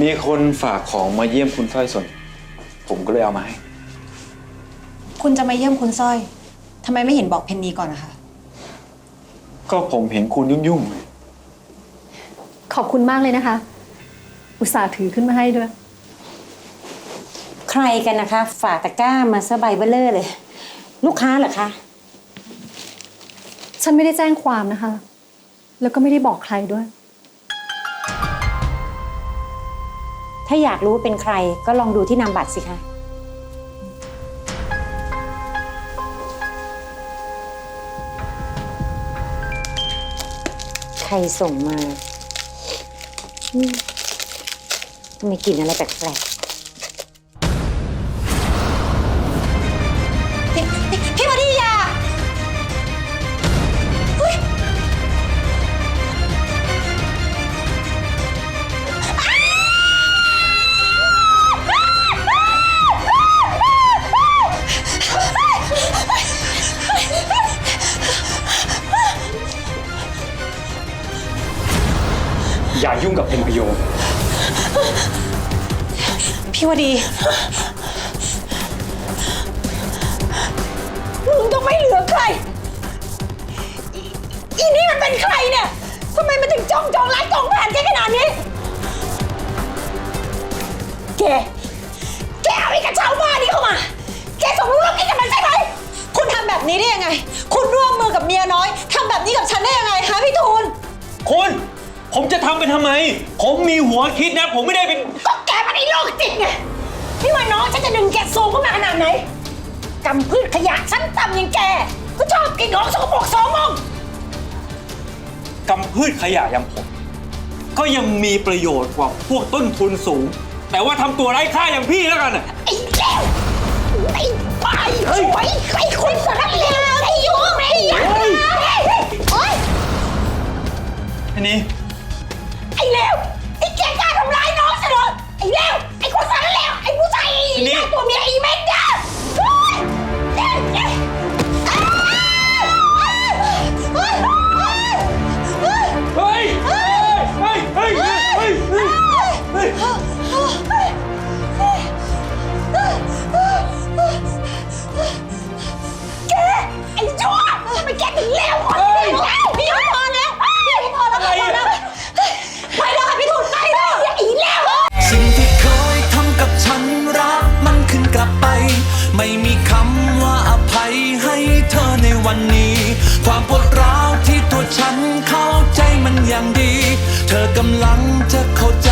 มีคนฝากของมาเยี่ยมคุณสร้อยสน ผมก็เลยเอามาให้ คุณจะมาเยี่ยมคุณสร้อยทำไมไม่เห็นบอกเพนนีก่อนนะคะ ก็ผมเห็นคุณยุ่งๆไงขอบคุณมากเลยนะคะ อุตส่าห์ถือขึ้นมาให้ด้วย ใครกันนะคะ ฝากตะกร้ามาสบายเบลเลอร์เลย ลูกค้าเหรอคะ ฉันไม่ได้แจ้งความนะคะ แล้วก็ไม่ได้บอกใครด้วย ถ้าอยากรู้เป็นใครก็ลองดูที่นามบัตรสิคะ ใครส่งมาอืมทำไมกลิ่นอะไรแปลกๆ อย่ายุ่งกับเพนพยงพี่วดี มึงต้องไม่เหลือใครอีอีนี่มันเป็นใครเนี่ย ทำไมมันถึงจ้องจองรักจองแผนแกขนาดนี้ แก แกเอาไอ้กระเช้าบ้านี่เข้ามา แกสมรู้ร่วมคิดกับมันใช่ไหม คุณทำแบบนี้ได้ยังไง คุณร่วมมือกับเมียน้อย ทำแบบนี้กับฉันได้ยังไงคะพี่ทูล คุณ ผมจะทำไปทำไม ผมมีหัวคิดนะ ผมไม่ได้เป็น ก็แกมันไอ้โรคจิตไงนี่ว่าน้องฉันจะดึงแกสูงขึ้นมาขนาดไหนกำพืชขยะชั้นต่ำอย่างแก ก็ชอบกินของสกปรกโสมมกำพืชขยะอย่างผม ก็ยังมีประโยชน์กว่าพวกต้นทุนสูง แต่ว่าทำตัวไร้ค่าอย่างพี่แล้วกันน่ะ ไอ้เลวไอ้ปลายสวยไอ้คนสารเลวไอ้ยุ่งไอ้ยักษ์โอ๊ยทีนี้ ไอ้เลวไอ้แกกล้าทำร้ายน้องฉันเหรอไอ้เลว ความปวดร้าวที่ตัวฉันเข้าใจมันอย่างดี เธอกำลังจะเข้าใจ